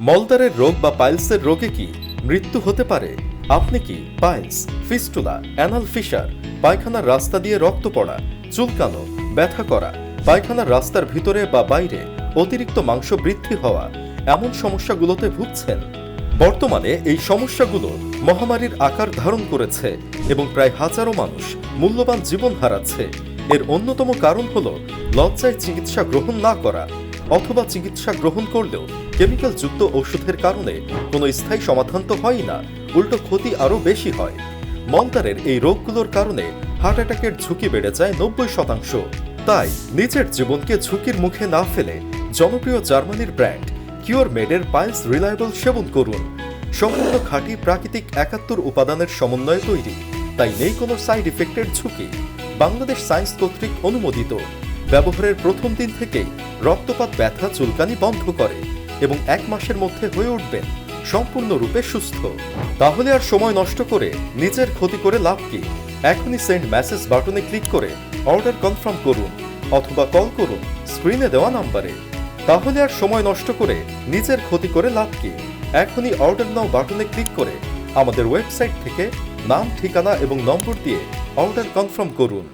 মলদারের রোগ বা পাইলসের রোগে কি মৃত্যু হতে পারে? আপনি কি পাইলস, ফিস্টুলা, অ্যানাল ফিশার, পায়খানার রাস্তা দিয়ে রক্ত পড়া, চুলকানো, ব্যথা করা, পায়খানার রাস্তার ভিতরে বা বাইরে অতিরিক্ত মাংস বৃদ্ধি হওয়া এমন সমস্যাগুলোতে ভুগছেন? বর্তমানে এই সমস্যাগুলো মহামারীর আকার ধারণ করেছে এবং প্রায় হাজারো মানুষ মূল্যবান জীবন হারাচ্ছে। এর অন্যতম কারণ হল লজ্জায় চিকিৎসা গ্রহণ না করা অথবা চিকিৎসা গ্রহণ করলেও কেমিক্যালযুক্ত ওষুধের কারণে কোনো স্থায়ী সমাধান তো হয় না, উল্টো ক্ষতি আরও বেশি হয়। মলদারের এই রোগগুলোর কারণে হার্ট অ্যাটাকের ঝুঁকি বেড়ে যায় নব্বই শতাংশ। তাই নিজের জীবনকে ঝুঁকির মুখে না ফেলে জনপ্রিয় জার্মানির ব্র্যান্ড কিওর মেডের পাইলস রিলায়েবল সেবন করুন। সম্পূর্ণ খাঁটি প্রাকৃতিক একাত্তর উপাদানের সমন্বয়ে তৈরি, তাই নেই কোনো সাইড ইফেক্টের ঝুঁকি। বাংলাদেশ সায়েন্স কর্তৃক অনুমোদিত। ব্যবহারের প্রথম দিন থেকেই রক্তপাত, ব্যথা, চুলকানি বন্ধ করে এবং এক মাসের মধ্যে হয়ে উঠবেন সম্পূর্ণরূপে সুস্থ। তাহলে আর সময় নষ্ট করে নিজের ক্ষতি করে লাভ কি? এখনই সেন্ড মেসেজ বাটনে ক্লিক করে অর্ডার কনফার্ম করুন অথবা কল করুন স্ক্রিনে দেওয়া নাম্বারে। তাহলে আর সময় নষ্ট করে নিজের ক্ষতি করে লাভ কি? এখনই অর্ডার নাও বাটনে ক্লিক করে আমাদের ওয়েবসাইট থেকে নাম, ঠিকানা এবং নম্বর দিয়ে অর্ডার কনফার্ম করুন।